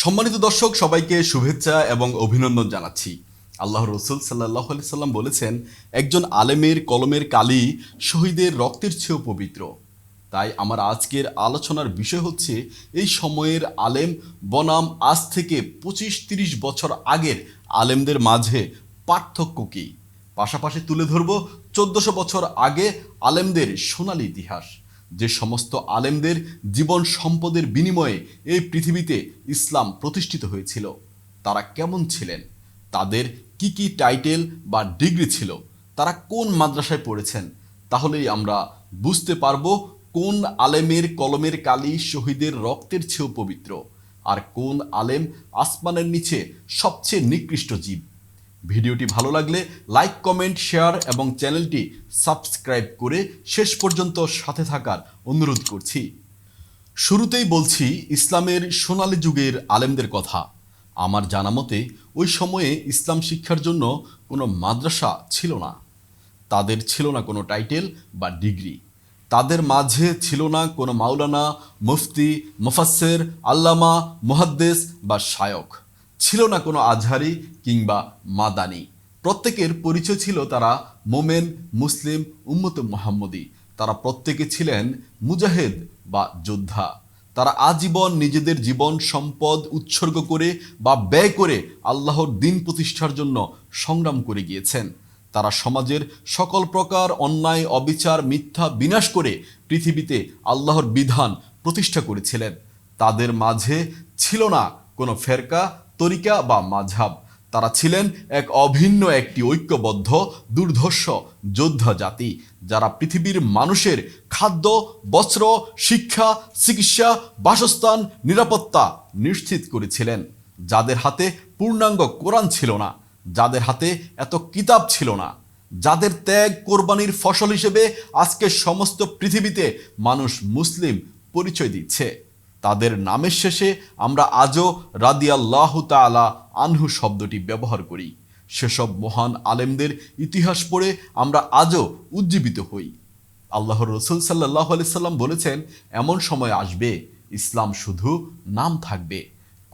সম্মানিত দর্শক, সবাইকে শুভেচ্ছা এবং অভিনন্দন জানাচ্ছি। আল্লাহ রসুল সাল্লাহ আলি সাল্লাম বলেছেন, একজন আলেমের কলমের কালি শহীদের রক্তের চেয়েও পবিত্র। তাই আমার আজকের আলোচনার বিষয় হচ্ছে, এই সময়ের আলেম বনাম আজ থেকে পঁচিশ তিরিশ বছর আগের আলেমদের মাঝে পার্থক্য কী? পাশাপাশি তুলে ধরব, চোদ্দশো বছর আগে আলেমদের সোনালী ইতিহাস। যে সমস্ত আলেমদের জীবন সম্পদের বিনিময়ে এই পৃথিবীতে ইসলাম প্রতিষ্ঠিত হয়েছিল, তারা কেমন ছিলেন? তাদের কি কি টাইটেল বা ডিগ্রি ছিল? তারা কোন মাদ্রাসায় পড়েছেন? তাহলেই আমরা বুঝতে পারব কোন আলেমের কলমের কালি শহীদের রক্তের চেয়েও পবিত্র, আর কোন আলেম আসমানের নিচে সবচেয়ে নিকৃষ্ট জীব। ভিডিওটি ভালো লাগলে লাইক, কমেন্ট, শেয়ার এবং চ্যানেলটি সাবস্ক্রাইব করে শেষ পর্যন্ত সাথে থাকার অনুরোধ করছি। শুরুতেই বলছি, ইসলামের সোনালী যুগের আলেমদের কথা। আমার জানা মতে, ওই সময়ে ইসলাম শিক্ষার জন্য কোনো মাদ্রাসা ছিল না। তাদের ছিল না কোনো টাইটেল বা ডিগ্রি। তাদের মাঝে ছিল না কোনো মাওলানা, মুফতি মুফাসের আল্লামা, মুহাদ্দেস বা শায়ক ছিল না কোনো আজহারি কিংবা মাদানি। প্রত্যেকের পরিচয় ছিল তারা মোমেন, মুসলিম, উম্মত মোহাম্মদী। তারা প্রত্যেকে ছিলেন মুজাহেদ বা যোদ্ধা। তারা আজীবন নিজেদের জীবন, সম্পদ উৎসর্গ করে বা ব্যয় করে আল্লাহর দিন প্রতিষ্ঠার জন্য সংগ্রাম করে গিয়েছেন। তারা সমাজের সকল প্রকার অন্যায়, অবিচার, মিথ্যা বিনাশ করে পৃথিবীতে আল্লাহর বিধান প্রতিষ্ঠা করেছিলেন। তাদের মাঝে ছিল না কোনো ফেরকা তরিকা বা মাঝাব তারা ছিলেন এক অভিন্ন একটি ঐক্যবদ্ধ, দুর্ধর্ষ যোদ্ধা জাতি, যারা পৃথিবীর মানুষের খাদ্য, বস্ত্র, শিক্ষা, চিকিৎসা, বাসস্থান, নিরাপত্তা নিশ্চিত করেছিলেন। যাদের হাতে পূর্ণাঙ্গ কোরআন ছিল না, যাদের হাতে এত কিতাব ছিল না, যাদের ত্যাগ কোরবানির ফসল হিসেবে আজকে সমস্ত পৃথিবীতে মানুষ মুসলিম পরিচয় দিচ্ছে। তাদের নামের শেষে আমরা আজও রাদিয়াল্লাহ তালা আনহু শব্দটি ব্যবহার করি। সেসব মহান আলেমদের ইতিহাস পড়ে আমরা আজও উজ্জীবিত হই। আল্লাহর রসুল সাল্লাহ সাল্লাম বলেছেন, এমন সময় আসবে, ইসলাম শুধু নাম থাকবে,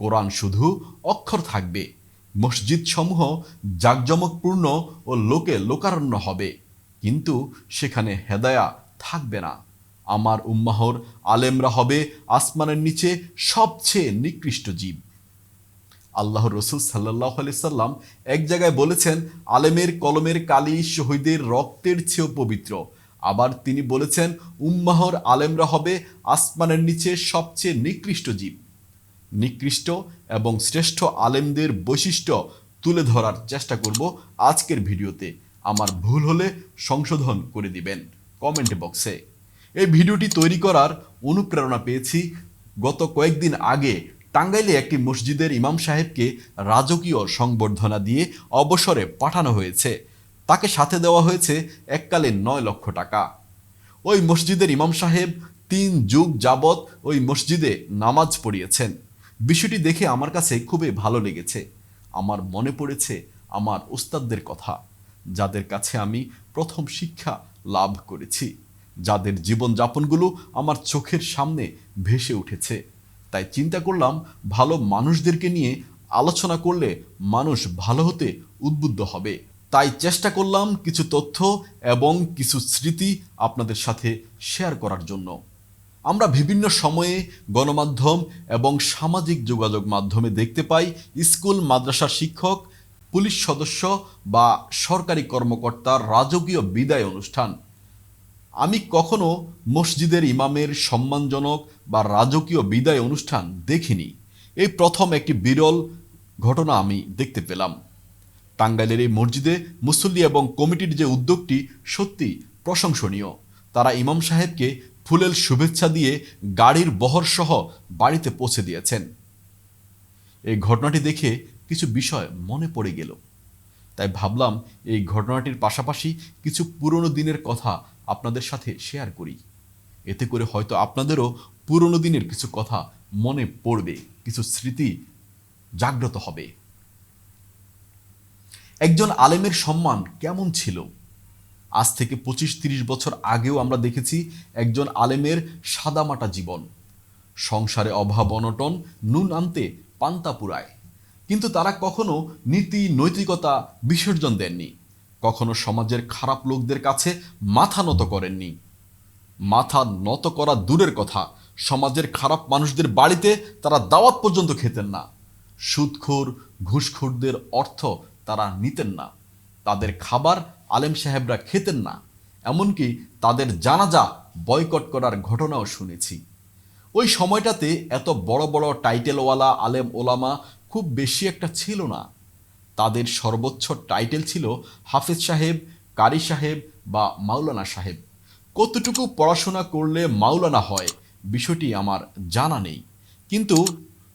কোরআন শুধু অক্ষর থাকবে মসজিদ সমূহ জাঁকজমকপূর্ণ ও লোকে লোকারণ্য হবে, কিন্তু সেখানে হেদায়া থাকবে না। আমার উম্মাহর আলেমরা হবে আসমানের নিচে সবচেয়ে নিকৃষ্ট জীব। আল্লাহ রসুল সাল্লাহ আলি সাল্লাম এক জায়গায় বলেছেন, আলেমের কলমের কালি শহীদের রক্তের চেয়েও পবিত্র। আবার তিনি বলেছেন, উম্মাহর আলেমরা হবে আসমানের নিচে সবচেয়ে নিকৃষ্ট জীব। নিকৃষ্ট এবং শ্রেষ্ঠ আলেমদের বৈশিষ্ট্য তুলে ধরার চেষ্টা করব আজকের ভিডিওতে। আমার ভুল হলে সংশোধন করে দিবেন। কমেন্ট বক্সে। এই ভিডিওটি তৈরি করার অনুপ্রেরণা পেয়েছি। গত কয়েকদিন আগে টাঙ্গাইলে একটি মসজিদের ইমাম সাহেবকে রাজকীয় সংবর্ধনা দিয়ে অবসরে পাঠানো হয়েছে। তাকে সাথে দেওয়া হয়েছে এককালে নয় লক্ষ টাকা। ওই মসজিদের ইমাম সাহেব তিন যুগ যাবৎ ওই মসজিদে নামাজ পড়িয়েছেন। বিষয়টি দেখে আমার কাছে খুবই ভালো লেগেছে। আমার মনে পড়েছে আমার ওস্তাদদের কথা, যাদের কাছে আমি প্রথম শিক্ষা লাভ করেছি। যাদের জীবনযাপনগুলো আমার চোখের সামনে ভেসে উঠেছে। তাই চিন্তা করলাম, ভালো মানুষদেরকে নিয়ে আলোচনা করলে মানুষ ভালো হতে উদ্বুদ্ধ হবে। তাই চেষ্টা করলাম কিছু তথ্য এবং কিছু স্মৃতি আপনাদের সাথে শেয়ার করার জন্য। আমরা বিভিন্ন সময়ে গণমাধ্যম এবং সামাজিক যোগাযোগ মাধ্যমে দেখতে পাই, স্কুল, মাদ্রাসার শিক্ষক, পুলিশ সদস্য বা সরকারি কর্মকর্তার রাজকীয় বিদায় অনুষ্ঠান। আমি কখনো মসজিদের ইমামের সম্মানজনক বা রাজকীয় বিদায় অনুষ্ঠান দেখিনি। এই প্রথম একটি বিরল ঘটনা আমি দেখতে পেলাম। টাঙ্গাইলের এই মসজিদে মুসল্লি এবং কমিটির যে উদ্যোগটি সত্যি প্রশংসনীয়। তারা ইমাম সাহেবকে ফুলের শুভেচ্ছা দিয়ে গাড়ির বহর সহ বাড়িতে পৌঁছে দিয়েছেন। এই ঘটনাটি দেখে কিছু বিষয় মনে পড়ে গেল। তাই ভাবলাম এই ঘটনাটির পাশাপাশি কিছু পুরনো দিনের কথা আপনাদের সাথে শেয়ার করি। এতে করে হয়তো আপনাদেরও পুরনো দিনের কিছু কথা মনে পড়বে, কিছু স্মৃতি জাগ্রত হবে। একজন আলেমের সম্মান কেমন ছিল? আজ থেকে পঁচিশ তিরিশ বছর আগেও আমরা দেখেছি একজন আলেমের সাদামাটা জীবন। সংসারে অভাব, অনটন, নুন আনতে পান্তা পুরায় কিন্তু তারা কখনো নীতি, নৈতিকতা বিসর্জন দেননি। কখনো সমাজের খারাপ লোকদের কাছে মাথা নত করেননি। মাথা নত করা দূরের কথা। সমাজের খারাপ মানুষদের বাড়িতে তারা দাওয়াত পর্যন্ত খেতেন না। সুদখোর, ঘুষখোরদের অর্থ তারা নিতেন না। তাদের খাবার আলেম সাহেবরা খেতেন না। এমনকি তাদের জানাজা বয়কট করার ঘটনাও শুনেছি। ওই সময়টাতে এত বড় বড় টাইটেলওয়ালা, আলেম ওলামা খুব বেশি একটা ছিল না। তাদের সর্বোচ্চ টাইটেল ছিল হাফেজ সাহেব, কারি সাহেব বা মাওলানা সাহেব। কতটুকু পড়াশোনা করলে মাওলানা হয়, বিষয়টি আমার জানা নেই। কিন্তু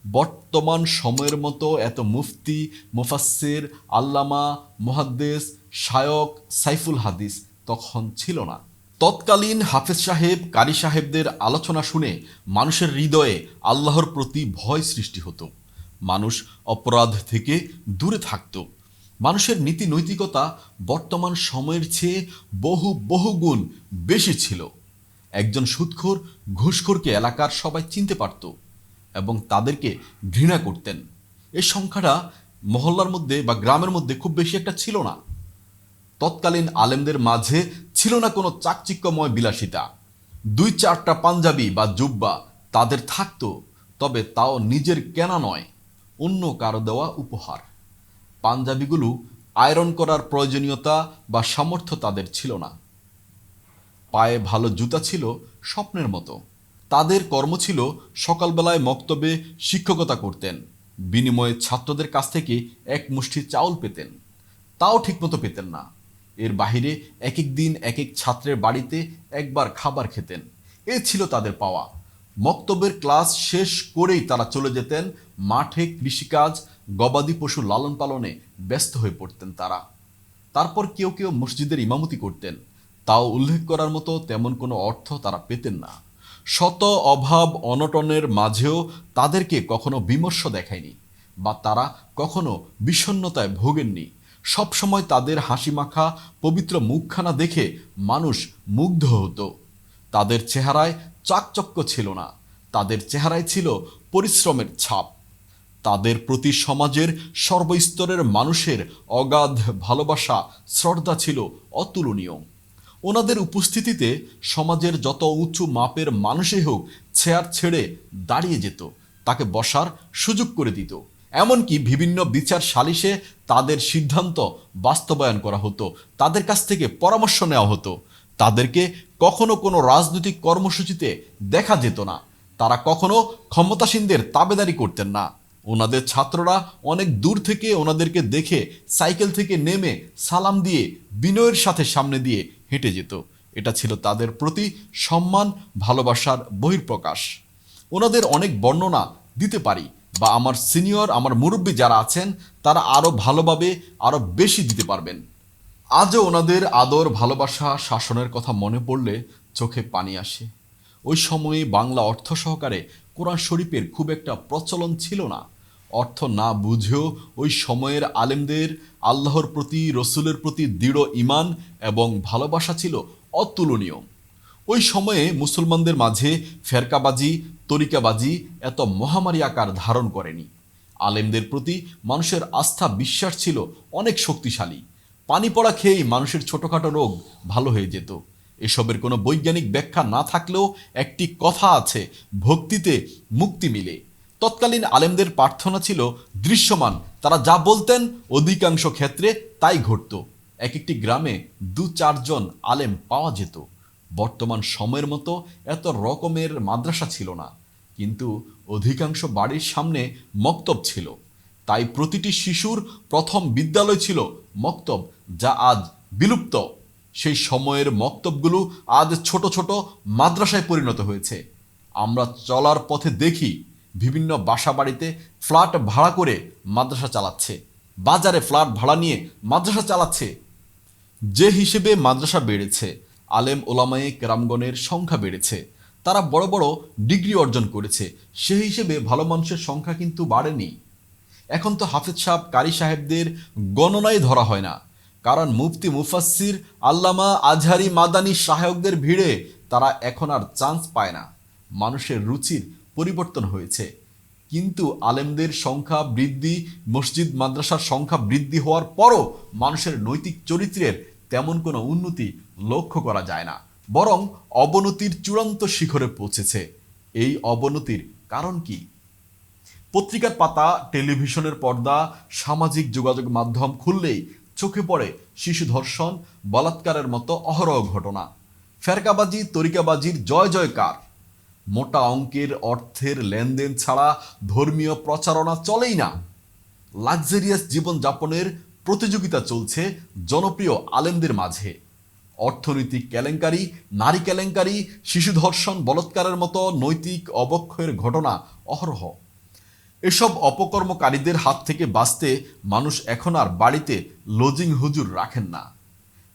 বর্তমান সময়ের মতো এত মুফতি, মুফাসসির, আল্লামা, মুহাদ্দেস শায়ক সাইফুল হাদিস তখন ছিল না। তৎকালীন হাফেজ সাহেব, কারি সাহেবদের আলোচনা শুনে মানুষের হৃদয়ে আল্লাহর প্রতি ভয় সৃষ্টি হতো। মানুষ অপরাধ থেকে দূরে থাকত। মানুষের নীতি নৈতিকতা বর্তমান সময়ের চেয়ে বহু বহুগুণ বেশি ছিল। একজন সুদখোর ঘুষখোরকে এলাকার সবাই চিনতে পারত এবং তাদেরকে ঘৃণা করতেন। এই সংখ্যাটা মহল্লার মধ্যে বা গ্রামের মধ্যে খুব বেশি একটা ছিল না। তৎকালীন আলেমদের মাঝে ছিল না কোনো চাকচিক্যময় বিলাসিতা। দুই চারটা পাঞ্জাবি বা জুব্বা তাদের থাকতো, তবে তাও নিজের কেনা নয়। অন্য কারও দেওয়া উপহার। পাঞ্জাবিগুলো আয়রন করার প্রয়োজনীয়তা বা সামর্থ্য তাদের ছিল না। পায়ে ভালো জুতা ছিল স্বপ্নের মতো। তাদের কর্ম ছিল সকালবেলায় মক্তবে শিক্ষকতা করতেন, বিনিময়ে ছাত্রদের কাছ থেকে এক মুষ্টি চাউল পেতেন। তাও ঠিকমতো পেতেন না। এর বাহিরে এক এক দিন এক এক ছাত্রের বাড়িতে একবার খাবার খেতেন। এ ছিল তাদের পাওয়া। মক্তবের ক্লাস শেষ করেই তারা চলে যেতেন। মাঠে কৃষিকাজ, গবাদি পশু লালন পালনে ব্যস্ত হয়ে পড়তেন তারা। তারপর কেউ কেউ মসজিদের ইমামতি করতেন। তাও উল্লেখ করার মতো তেমন কোনো অর্থ তারা পেতেন না। শত অভাব অনটনের মাঝেও তাদেরকে কখনো বিমর্ষ দেখায়নি বা তারা কখনো বিষণ্ণতায় ভোগেননি। সবসময় তাদের হাসি মাখা পবিত্র মুখখানা দেখে মানুষ মুগ্ধ হতো। তাদের চেহারায় চাকচক্য ছিল না। তাদের চেহারায় ছিল পরিশ্রমের ছাপ। তাদের প্রতি সমাজের সর্বস্তরের মানুষের অগাধ ভালোবাসা, শ্রদ্ধা ছিল অতুলনীয়। ওনাদের উপস্থিতিতে সমাজের যত উঁচু মাপের মানুষই হোক চেয়ার ছেড়ে দাঁড়িয়ে যেত, তাকে বসার সুযোগ করে দিত। এমনকি বিভিন্ন বিচার সালিশে তাদের সিদ্ধান্ত বাস্তবায়ন করা হতো, তাদের কাছ থেকে পরামর্শ নেওয়া হতো। তাদেরকে কখনো কোনো রাজনৈতিক কর্মসূচিতে দেখা যেত না। তারা কখনো ক্ষমতাসীনদের তাবেদারি করতেন না। ওনাদের ছাত্ররা অনেক দূর থেকে ওনাদেরকে দেখে, সাইকেল থেকে নেমে সালাম দিয়ে, বিনয়ের সাথে সামনে দিয়ে হেঁটে যেত। এটা ছিল তাদের প্রতি সম্মান, ভালোবাসার বহির্প্রকাশ ওনাদের অনেক বর্ণনা দিতে পারি বা আমার সিনিয়র, আমার মুরব্বী যারা আছেন, তারা আরও ভালোভাবে আরও বেশি দিতে পারবেন। আজও ওনাদের আদর, ভালোবাসা, শাসনের কথা মনে পড়লে চোখে পানি আসে। ওই সময়ে বাংলা অর্থ সহকারে কোরআন শরীফের খুব একটা প্রচলন ছিল না। অর্থ না বুঝেও ওই সময়ের আলেমদের আল্লাহর প্রতি, রসুলের প্রতি দৃঢ় ইমান এবং ভালোবাসা ছিল অতুলনীয়। ওই সময়ে মুসলমানদের মাঝে ফেরকাবাজি, তরিকাবাজি এত মহামারী আকার ধারণ করেনি। আলেমদের প্রতি মানুষের আস্থা, বিশ্বাস ছিল অনেক শক্তিশালী। পানি পড়া খেয়েই মানুষের ছোটোখাটো রোগ ভালো হয়ে যেত। এসবের কোনো বৈজ্ঞানিক ব্যাখ্যা না থাকলেও একটি কথা আছে, ভক্তিতে মুক্তি মিলে। তৎকালীন আলেমদের প্রার্থনা ছিল, দৃশ্যমান, তারা যা বলতেন অধিকাংশ ক্ষেত্রে তাই ঘটত। এক একটি গ্রামে দু চারজন আলেম পাওয়া যেত। বর্তমান সময়ের মতো এত রকমের মাদ্রাসা ছিল না, কিন্তু অধিকাংশ বাড়ির সামনে মক্তব ছিল। তাই প্রতিটি শিশুর প্রথম বিদ্যালয় ছিল মক্তব, যা আজ বিলুপ্ত। সেই সময়ের মক্তবগুলো আজ ছোট ছোট মাদ্রাসায় পরিণত হয়েছে। আমরা চলার পথে দেখি বিভিন্ন বাসা বাড়িতে ফ্ল্যাট ভাড়া করে মাদ্রাসা চালাচ্ছে, বাজারে ফ্ল্যাট ভাড়া নিয়ে মাদ্রাসা চালাচ্ছে। যে হিসেবে মাদ্রাসা বেড়েছে, আলেম ওলামায়ে কেরামগণের সংখ্যা বেড়েছে, তারা বড় বড় ডিগ্রি অর্জন করেছে সেই হিসেবে ভালো মানুষের সংখ্যা কিন্তু বাড়েনি। এখন তো হাফিজ সাহেব কারি সাহেবদের গণনায় ধরা হয় না। কারণ মুফতি মুফাসির আল্লামা আজহারি মাদানি সহায়কদের ভিড়ে তারা এখন আর চান্স পায় না। মানুষের রুচির পরিবর্তন হয়েছে। কিন্তু আলেমদের সংখ্যা বৃদ্ধি, মসজিদ মাদ্রাসার সংখ্যা বৃদ্ধি হওয়ার পরও মানুষের নৈতিক চরিত্রের তেমন কোনো উন্নতি লক্ষ্য করা যায় না। বরং অবনতির চূড়ান্ত শিখরে পৌঁছেছে। এই অবনতির কারণ কি? পত্রিকার পাতা, টেলিভিশনের পর্দা, সামাজিক যোগাযোগ মাধ্যম খুললেই চোখে পড়ে শিশু ধর্ষণ, বলাৎকারের মতো অহরহ ঘটনা। ফেরকাবাজি, তরিকাবাজির জয় জয়কার। মোটা অঙ্কের অর্থের লেনদেন ছাড়া ধর্মীয় প্রচারণা চলেই না। লাক্সারিয়াস জীবনযাপনের প্রতিযোগিতা চলছে জনপ্রিয় আলেমদের মাঝে। অর্থনৈতিক কেলেঙ্কারি, নারী কেলেঙ্কারি, শিশু ধর্ষণ, বলৎকারের মতো নৈতিক অবক্ষয়ের ঘটনা অহরহ। এসব অপকর্মকারীদের হাত থেকে বাঁচতে মানুষ এখন আর বাড়িতে লজিং হুজুর রাখেন না।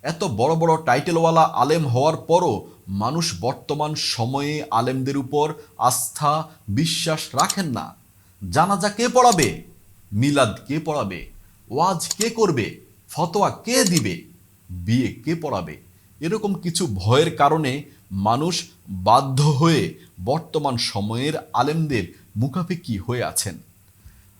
এত বড় বড় টাইটেলওয়ালা আলেম হওয়ার পরও মানুষ বর্তমান সময়ে আলেমদের উপর আস্থা, বিশ্বাস রাখেন না। জানাজা কে পড়াবে? মিলাদ কে পড়াবে? ওয়াজ কে করবে? ফতোয়া কে দিবে? বিয়ে কে পড়াবে? এরকম কিছু ভয়ের কারণে মানুষ বাধ্য হয়ে বর্তমান সময়ের আলেমদের মুখাপেক্ষি হয়ে আছেন।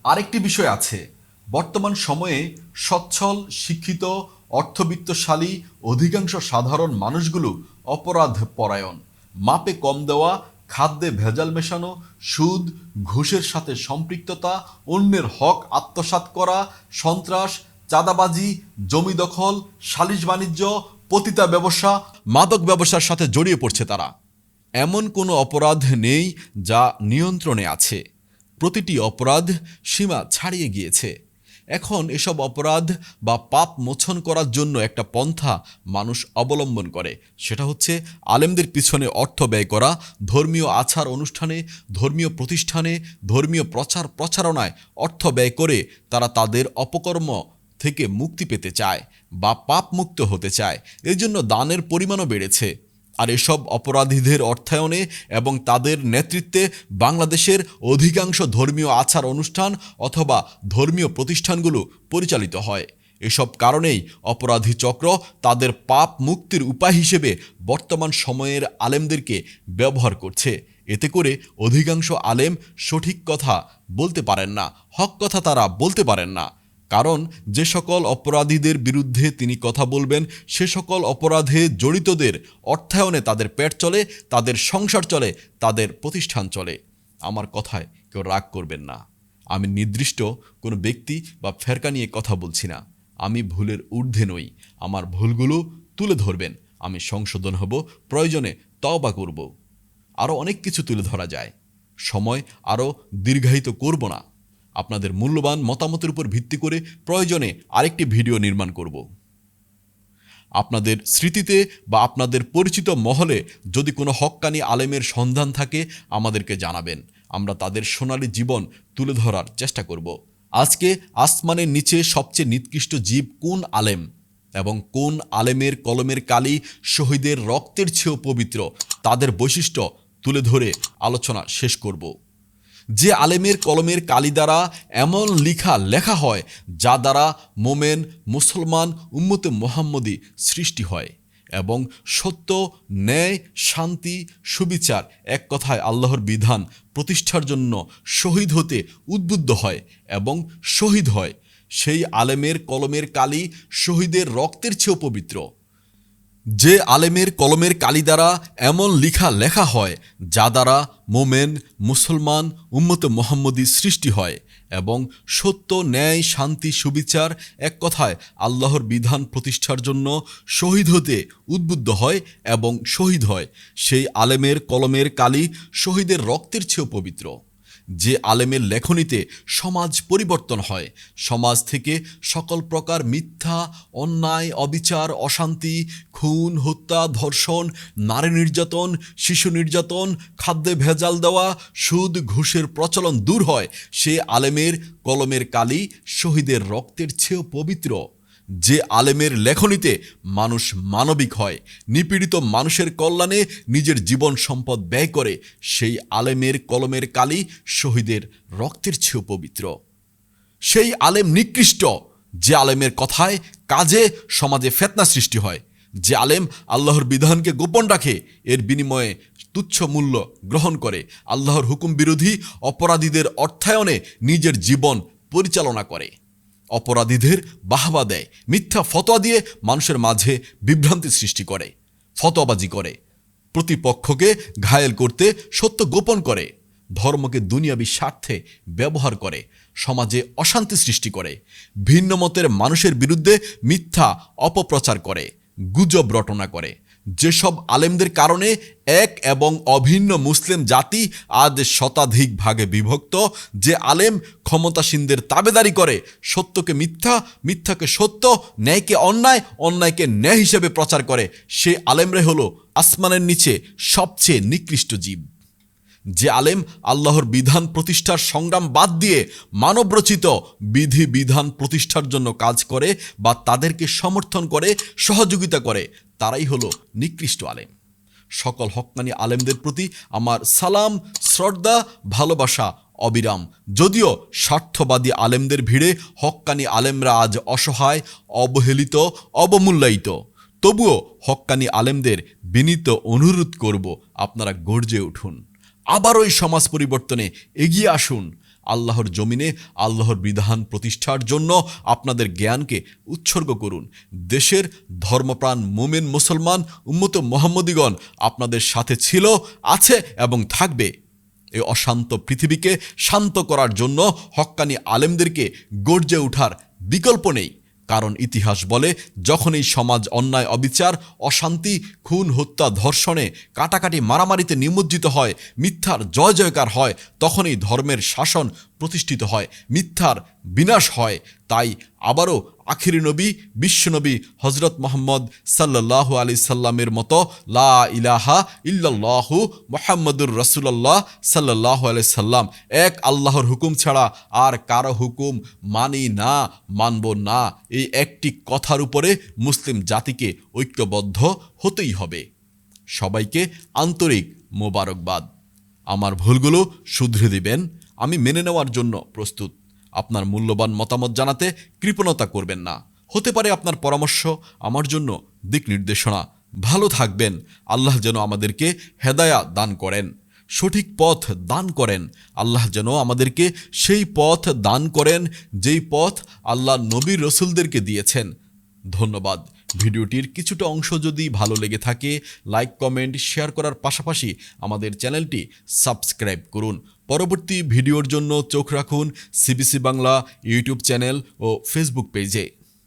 আরেকটি বিষয় আছে, বর্তমান সময়ে সচ্ছল, শিক্ষিত, অর্থবিত্তশালী, অধিকাংশ সাধারণ মানুষগুলো অপরাধ পরায়ণ। মাপে কম দেওয়া, খাদ্যে ভেজাল মেশানো, সুদ, ঘুষের সাথে সম্পৃক্ততা, অন্যের হক আত্মসাৎ করা, সন্ত্রাস, চাঁদাবাজি, জমি দখল, সালিশ বাণিজ্য, পতিতা ব্যবসা, মাদক ব্যবসার সাথে জড়িয়ে পড়ছে তারা। এমন কোনো অপরাধ নেই যা নিয়ন্ত্রণে আছে। প্রতিটি অপরাধ সীমা ছাড়িয়ে গিয়েছে। এখন এসব অপরাধ বা পাপ মোচন করার জন্য একটা পন্থা মানুষ অবলম্বন করে। সেটা হচ্ছে আলেমদের পিছনে অর্থ ব্যয় করা, ধর্মীয় আচার অনুষ্ঠানে, ধর্মীয় প্রতিষ্ঠানে, ধর্মীয় প্রচার প্রচারণায় অর্থ ব্যয় করে তারা তাদের অপকর্ম থেকে মুক্তি পেতে চায় বা পাপ মুক্ত হতে চায়। এর জন্য দানের পরিমাণও বেড়েছে। আর এসব অপরাধীদের অর্থায়নে এবং তাদের নেতৃত্বে বাংলাদেশের অধিকাংশ ধর্মীয় আচার অনুষ্ঠান অথবা ধর্মীয় প্রতিষ্ঠানগুলো পরিচালিত হয়। এসব কারণেই অপরাধী চক্র তাদের পাপ মুক্তির উপায় হিসেবে বর্তমান সময়ের আলেমদেরকে ব্যবহার করছে। এতে করে অধিকাংশ আলেম সঠিক কথা বলতে পারেন না, হক কথা তারা বলতে পারেন না। কারণ যে সকল অপরাধীদের বিরুদ্ধে তিনি কথা বলবেন, সে সকল অপরাধে জড়িতদের অর্থায়নে তাদের পেট চলে, তাদের সংসার চলে, তাদের প্রতিষ্ঠান চলে। আমার কথায় কেউ রাগ করবেন না। আমি নির্দিষ্ট কোনো ব্যক্তি বা ফেরকা নিয়ে কথা বলছি না। আমি ভুলের ঊর্ধ্বে নই। আমার ভুলগুলো তুলে ধরবেন। আমি সংশোধন হব, প্রয়োজনে তওবা করব। আরও অনেক কিছু তুলে ধরা যায়। সময় আরও দীর্ঘায়িত করব না। আপনাদের মূল্যবান মতামতের উপর ভিত্তি করে প্রয়োজনে আরেকটি ভিডিও নির্মাণ করব। আপনাদের স্মৃতিতে বা আপনাদের পরিচিত মহলে যদি কোনো হক্কানি আলেমের সন্ধান থাকে, আমাদেরকে জানাবেন। আমরা তাদের সোনালী জীবন তুলে ধরার চেষ্টা করব। আজকে আসমানের নিচে সবচেয়ে নিকৃষ্ট জীব কোন আলেম? এবং কোন আলেমের কলমের কালি শহীদের রক্তের চেয়েও পবিত্র? তাদের বৈশিষ্ট্য তুলে ধরে আলোচনা শেষ করব। যে আলেমের কলমের কালি দ্বারা এমন লিখা লেখা হয়, যা দ্বারা মোমেন, মুসলমান, উম্মতে মোহাম্মদী সৃষ্টি হয় এবং সত্য, ন্যায়, শান্তি, সুবিচার এক কথায় আল্লাহর বিধান প্রতিষ্ঠার জন্য শহীদ হতে উদ্বুদ্ধ হয় এবং শহীদ হয়। সেই আলেমের কলমের কালি শহীদের রক্তের চেয়েও পবিত্র। যে আলেমের কলমের কালি দ্বারা এমন লিখা লেখা হয়, যা দ্বারা মোমেন মুসলমান উম্মত মোহাম্মদী সৃষ্টি হয় এবং সত্য, ন্যায়, শান্তি, সুবিচার এক কথায় আল্লাহর বিধান প্রতিষ্ঠার জন্য শহীদ হতে উদ্বুদ্ধ হয় এবং শহীদ হয়। সেই আলেমের কলমের কালি শহীদের রক্তের চেয়েও পবিত্র। যে আলেমের লেখনীতে সমাজ পরিবর্তন হয়। সমাজ থেকে সকল প্রকার মিথ্যা, অন্যায়, অবিচার, অশান্তি, খুন, হত্যা, ধর্ষণ, নারী নির্যাতন, শিশু নির্যাতন, খাদ্যে ভেজাল দেওয়া, সুদ, ঘুষের প্রচলন দূর হয়। সে আলেমের কলমের কালি শহীদের রক্তের চেয়েও পবিত্র। যে আলেমের লেখনীতে মানুষ মানবিক হয়, নিপীড়িত মানুষের কল্যাণে নিজের জীবন সম্পদ ব্যয় করে, সেই আলেমের কলমের কালি শহীদের রক্তের চেয়েও পবিত্র। সেই আলেম নিকৃষ্ট, যে আলেমের কথায় কাজে, সমাজে ফেতনা সৃষ্টি হয়, যে আলেম আল্লাহর বিধানকে গোপন রাখে, এর বিনিময়ে তুচ্ছ মূল্য গ্রহণ করে, আল্লাহর হুকুম বিরোধী অপরাধীদের অর্থায়নে নিজের জীবন পরিচালনা করে। অপরাধীদের বাহবা দেয়, মিথ্যা ফতোয়া দিয়ে মানুষের মাঝে বিভ্রান্তি সৃষ্টি করে, ফতোয়াবাজি করে। প্রতিপক্ষকে ঘায়েল করতে সত্য গোপন করে, ধর্মকে দুনিয়াবী স্বার্থে ব্যবহার করে, সমাজে অশান্তি সৃষ্টি করে ভিন্ন মতের মানুষের বিরুদ্ধে মিথ্যা অপপ্রচার করে, গুজব রটনা করে। যেসব আলেমদের কারণে এক এবং অভিন্ন মুসলিম জাতি আজ শতাধিক ভাগে বিভক্ত, যে আলেম ক্ষমতাসীনদের তাবেদারি করে, সত্যকে মিথ্যা, মিথ্যাকে সত্য, ন্যায়কে অন্যায়, অন্যায়কে ন্যায় হিসেবে প্রচার করে, সে আলেমরে হলো আসমানের নিচে সবচেয়ে নিকৃষ্ট জীব। যে আলেম আল্লাহর বিধান প্রতিষ্ঠার সংগ্রাম বাদ দিয়ে মানবরচিত বিধি বিধান প্রতিষ্ঠার জন্য কাজ করে বা তাদেরকে সমর্থন করে, সহযোগিতা করে, তারাই হলো নিকৃষ্ট আলেম। সকল হক্কানি আলেমদের প্রতি আমার সালাম, শ্রদ্ধা, ভালোবাসা, অবিরাম। যদিও স্বার্থবাদী আলেমদের ভিড়ে হক্কানি আলেমরা আজ অসহায়, অবহেলিত, অবমূল্যায়িত। তবুও হক্কানি আলেমদের বিনীত অনুরোধ করব আপনারা গর্জে উঠুন। আবারও ওই সমাজ পরিবর্তনে এগিয়ে আসুন। আল্লাহর জমিনে, আল্লাহর বিধান প্রতিষ্ঠার জন্য আপনাদের জ্ঞানকে উৎসর্গ করুন। দেশের ধর্মপ্রাণ মোমেন মুসলমান উম্মত মোহাম্মদীগণ আপনাদের সাথে ছিল, আছে এবং থাকবে। এই অশান্ত পৃথিবীকে শান্ত করার জন্য হক্কানি আলেমদেরকে গর্জে ওঠার বিকল্প নেই। কারণ ইতিহাস বলে, যখনই সমাজ অন্যায়, অবিচার, অশান্তি, খুন, হত্যা, ধর্ষণে কাটাকাটি মারামারিতে নিমজ্জিত হয়, মিথ্যার জয় জয়কার হয়, তখনই ধর্মের শাসন প্রতিষ্ঠিত হয়, মিথ্যার বিনাশ হয়। তাই আবারও আখিরি নবী বিশ্বনবী হজরত মোহাম্মদ সাল্লাহ আলি সাল্লামের মতো লা ইলাহা ইল্লাল্লাহু মোহাম্মদুর রসুল্লাহ সাল্লাহ আলি সাল্লাম। এক আল্লাহর হুকুম ছাড়া আর কারও হুকুম মানি না, মানব না। এই একটি কথার উপরে মুসলিম জাতিকে ঐক্যবদ্ধ হতেই হবে। সবাইকে আন্তরিক মোবারকবাদ। আমার ভুলগুলো শুধরে দিবেন। আমি মেনে নেওয়ার জন্য প্রস্তুত। আপনার মূল্যবান মতামত জানাতে কৃপণতা করবেন না। হতে পারে আপনার পরামর্শ আমার জন্য দিক নির্দেশনা। ভালো থাকবেন। আল্লাহ যেন আমাদেরকে হেদায়া দান করেন। সঠিক পথ দান করেন। আল্লাহ যেন আমাদেরকে সেই পথ দান করেন, যেই পথ আল্লাহ নবীর রসুলদেরকে দিয়েছেন। ধন্যবাদ। ভিডিওটির কিছুটা অংশ যদি ভালো লেগে থাকে, লাইক, কমেন্ট, শেয়ার করার পাশাপাশি আমাদের চ্যানেলটি সাবস্ক্রাইব করুন। পরবর্তী ভিডিওর জন্য চোখ রাখুন সিবিসি বাংলা ইউটিউব চ্যানেল ও ফেসবুক পেজে